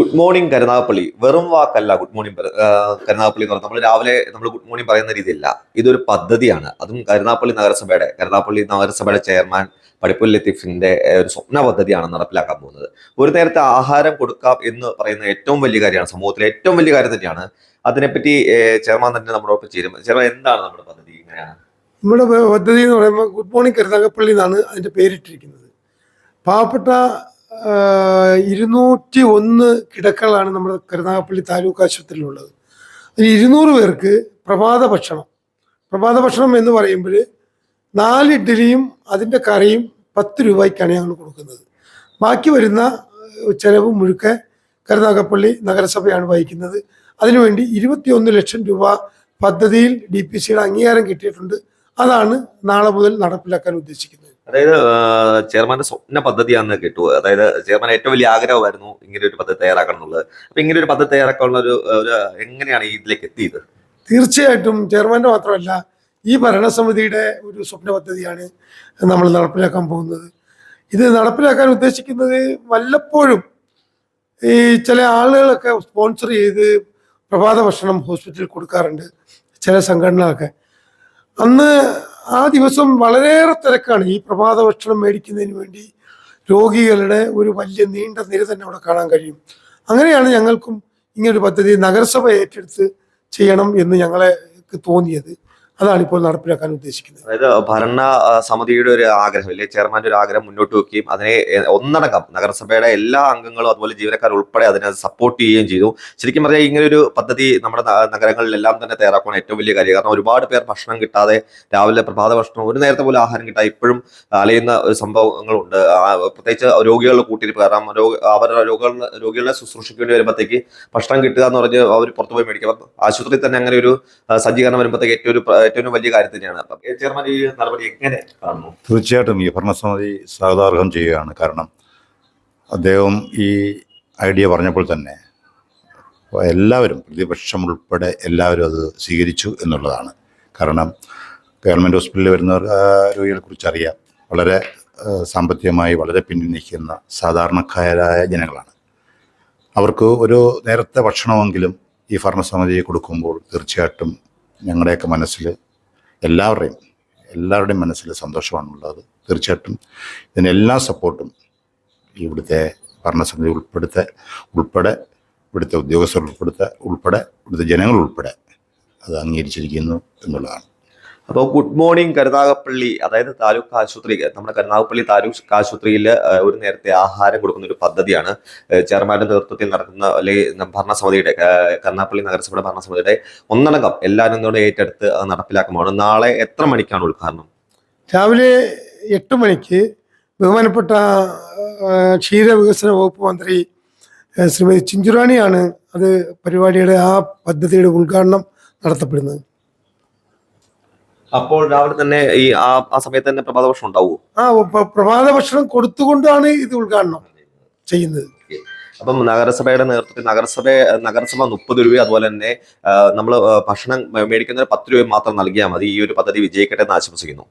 Good morning Karunagappally. വെറും വാക്കല്ല good morning Karunagappally എന്ന് പറഞ്ഞാൽ. നമ്മൾ രാവിലെ നമ്മൾ ഗുഡ് മോർണിംഗ് പറയുന്ന രീതിയല്ല. ഇതൊരു പദ്ധതിയാണ്. അതും കരുനാഗപ്പള്ളി നഗരസഭയുടെ കരുനാഗപ്പള്ളി നഗരസഭയുടെ ചെയർമാൻ പടിപ്പുൽ ലത്തീഫിന്റെ ഒരു സ്വപ്ന പദ്ധതിയാണ് നടപ്പിലാക്കാൻ പോകുന്നത്. ഒരു നേരത്തെ ആഹാരം കൊടുക്കാം എന്ന് പറയുന്ന ഏറ്റവും വലിയ കാര്യമാണ് സമൂഹത്തിലെ ഏറ്റവും വലിയ കാര്യം തന്നെയാണ്. അതിനെപ്പറ്റി ചെയർമാൻ തന്നെ നമ്മുടെ ഒപ്പം ചേരും. ചെയർമാൻ എന്താണ് നമ്മുടെ പദ്ധതി ഇങ്ങനെയാണ്? നമ്മുടെ പദ്ധതി എന്ന് പറയുമ്പോൾ ഗുഡ് മോർണിംഗ് കരുനാഗപ്പള്ളി എന്നാണ് അതിന്റെ പേരിട്ടിരിക്കുന്നത്. പാവപ്പെട്ട ഇരുന്നൂറ്റി ഒന്ന് കിടക്കളാണ് നമ്മുടെ കരുനാഗപ്പള്ളി താലൂക്ക് ആശുപത്രിയിലുള്ളത്. അതിൽ ഇരുന്നൂറ് പേർക്ക് പ്രഭാത ഭക്ഷണം. പ്രഭാത ഭക്ഷണം എന്ന് പറയുമ്പോൾ നാല് ഇഡ്ഡലിയും അതിന്റെ കറിയും പത്ത് രൂപയ്ക്കാണ് ഞങ്ങൾ കൊടുക്കുന്നത്. ബാക്കി വരുന്ന ചെലവ് മുഴുക്കെ കരുനാഗപ്പള്ളി നഗരസഭയാണ് വഹിക്കുന്നത്. അതിനുവേണ്ടി ഇരുപത്തിയൊന്ന് ലക്ഷം രൂപ പദ്ധതിയിൽ ഡി പി സിയുടെ അംഗീകാരം കിട്ടിയിട്ടുണ്ട്. അതാണ് നാളെ മുതൽ നടപ്പിലാക്കാൻ ഉദ്ദേശിക്കുന്നത്. അതായത് ചെയർമാന്റെ സ്വപ്ന പദ്ധതിയാണെന്ന് കേട്ടു. അതായത് ചെയർമാൻ ഏറ്റവും വലിയ ആഗ്രഹമായിരുന്നു ഇങ്ങനെ ഒരു പദ്ധതി തയ്യാറാക്കണം എന്നുള്ളത്. അപ്പൊ ഇങ്ങനെ ഒരു പദ്ധതി തയ്യാറാക്കാനുള്ള ഒരു എങ്ങനെയാണ് ഇതിലേക്ക് എത്തിയത്? തീർച്ചയായിട്ടും ചെയർമാന്റെ മാത്രമല്ല ഈ ഭരണസമിതിയുടെ ഒരു സ്വപ്ന പദ്ധതിയാണ് നമ്മൾ നടപ്പിലാക്കാൻ പോകുന്നത്. ഇത് നടപ്പിലാക്കാൻ ഉദ്ദേശിക്കുന്നത് വല്ലപ്പോഴും ഈ ചില ആളുകളൊക്കെ സ്പോൺസർ ചെയ്ത് പ്രഭാത ഭക്ഷണം ഹോസ്പിറ്റലിൽ കൊടുക്കാറുണ്ട് ചില സംഘടനകളൊക്കെ. അന്ന് ആ ദിവസം വളരെയേറെ തിരക്കാണ്. ഈ പ്രഭാത ഭക്ഷണം മേടിക്കുന്നതിന് വേണ്ടി രോഗികളുടെ ഒരു വലിയ നീണ്ട നിര തന്നെ അവിടെ കാണാൻ കഴിയും. അങ്ങനെയാണ് ഞങ്ങൾക്കും ഇങ്ങനൊരു പദ്ധതി നഗരസഭ ഏറ്റെടുത്ത് ചെയ്യണം എന്ന് ഞങ്ങളെ തോന്നിയത്. അതാണ് ഇപ്പോൾ നടപ്പിലാക്കാൻ ഉദ്ദേശിക്കുന്നത്. അതായത് ഭരണ സമിതിയുടെ ഒരു ആഗ്രഹം അല്ലെ ചെയർമാന്റെ ഒരു ആഗ്രഹം മുന്നോട്ട് വെക്കുകയും അതിനെ ഒന്നടങ്കം നഗരസഭയുടെ എല്ലാ അംഗങ്ങളും അതുപോലെ ജീവനക്കാർ ഉൾപ്പെടെ അതിനെ സപ്പോർട്ട് ചെയ്യുകയും ചെയ്തു. ശരിക്കും പറഞ്ഞാൽ ഇങ്ങനെ ഒരു പദ്ധതി നമ്മുടെ നഗരങ്ങളിലെല്ലാം തന്നെ തയ്യാറാക്കാൻ ഏറ്റവും വലിയ കാര്യം. കാരണം ഒരുപാട് പേർ ഭക്ഷണം കിട്ടാതെ രാവിലെ പ്രഭാത ഭക്ഷണം ഒരു നേരത്തെ പോലും ആഹാരം കിട്ടാതെ ഇപ്പോഴും അലയുന്ന സംഭവങ്ങളുണ്ട്. പ്രത്യേകിച്ച് രോഗികളുടെ കൂട്ടിരിപ്പ്. കാരണം രോഗ അവരുടെ രോഗികളുടെ രോഗികളെ ശുശ്രൂഷിക്കേണ്ടി വരുമ്പോഴത്തേക്ക് ഭക്ഷണം കിട്ടുക എന്ന് പറഞ്ഞ് അവർ പുറത്തുപോയി മേടിക്കും. ആശുപത്രിയിൽ തന്നെ അങ്ങനെ ഒരു സജ്ജീകരണം വരുമ്പോഴത്തേക്ക് ഏറ്റവും ഒരു ഏറ്റവും വലിയ കാര്യം തന്നെയാണ്. അപ്പം ചെയർമാൻ ഈ എങ്ങനെ കാണുന്നു? തീർച്ചയായിട്ടും ഈ ഭരണസമിതി സ്വാഗതാർഹം ചെയ്യുകയാണ്. കാരണം അദ്ദേഹം ഈ ഐഡിയ പറഞ്ഞപ്പോൾ തന്നെ എല്ലാവരും പ്രതിപക്ഷം ഉൾപ്പെടെ എല്ലാവരും അത് സ്വീകരിച്ചു എന്നുള്ളതാണ്. കാരണം ഗവൺമെന്റ് ഹോസ്പിറ്റലിൽ വരുന്ന രോഗികളെ രോഗികളെക്കുറിച്ച് അറിയാം. വളരെ സാമ്പത്തികമായി വളരെ പിന്നിൽ നിൽക്കുന്ന സാധാരണക്കാരായ ജനങ്ങളാണ്. അവർക്ക് ഒരു നേരത്തെ ഭക്ഷണമെങ്കിലും ഈ ഭരണസമിതി കൊടുക്കുമ്പോൾ തീർച്ചയായിട്ടും ഞങ്ങളുടെയൊക്കെ മനസ്സിൽ എല്ലാവരുടെയും എല്ലാവരുടെയും മനസ്സിൽ സന്തോഷമാണുള്ളത്. തീർച്ചയായിട്ടും ഇതിനെല്ലാ സപ്പോർട്ടും ഇവിടുത്തെ ഭരണസമിതി ഉൾപ്പെടുത്തെ ഉൾപ്പെടെ ഇവിടുത്തെ ഉദ്യോഗസ്ഥർ ഉൾപ്പെടുത്തെ ഉൾപ്പെടെ ഇവിടുത്തെ ജനങ്ങൾ ഉൾപ്പെടെ അത് അംഗീകരിച്ചിരിക്കുന്നു എന്നുള്ളതാണ്. അപ്പോൾ ഗുഡ് മോർണിംഗ് കരുനാഗപ്പള്ളി അതായത് താലൂക്ക് ആശുപത്രി നമ്മുടെ കരുനാഗപ്പള്ളി താലൂക്ക് ആശുപത്രിയിൽ ഒരു നേരത്തെ ആഹാരം കൊടുക്കുന്ന ഒരു പദ്ധതിയാണ് ചെയർമാന്റെ നേതൃത്വത്തിൽ നടക്കുന്ന അല്ലെങ്കിൽ ഭരണസമിതിയുടെ കരുനാഗപ്പള്ളി നഗരസഭയുടെ ഭരണസമിതിയുടെ ഒന്നടങ്കം എല്ലാവരും കൂടെ ഏറ്റെടുത്ത് അത് നടപ്പിലാക്കുമ്പോൾ നാളെ എത്ര മണിക്കാണ് ഉദ്ഘാടനം? രാവിലെ എട്ട് മണിക്ക് ബഹുമാനപ്പെട്ട ക്ഷീര വികസന വകുപ്പ് മന്ത്രി ശ്രീമതി ചിഞ്ചുറാണിയാണ് അത് പരിപാടിയുടെ ആ പദ്ധതിയുടെ ഉദ്ഘാടനം നടത്തപ്പെടുന്നത്. അപ്പോൾ രാവിലെ തന്നെ ഈ ആ ആ സമയത്ത് തന്നെ പ്രഭാത ഭക്ഷണം ഉണ്ടാവുമോ? ആ പ്രഭാത ഭക്ഷണം കൊടുത്തുകൊണ്ടാണ് ഇത് ഉദ്ഘാടനം ചെയ്യുന്നത്. അപ്പം നഗരസഭയുടെ നേതൃത്വത്തിൽ നഗരസഭ നഗരസഭ മുപ്പത് രൂപ അതുപോലെ തന്നെ നമ്മൾ ഭക്ഷണം മേടിക്കുന്നതിന് പത്ത് രൂപ മാത്രം നൽകിയാൽ മതി. ഈ ഒരു പദ്ധതി വിജയിക്കട്ടെ എന്ന് ആശംസിക്കുന്നു.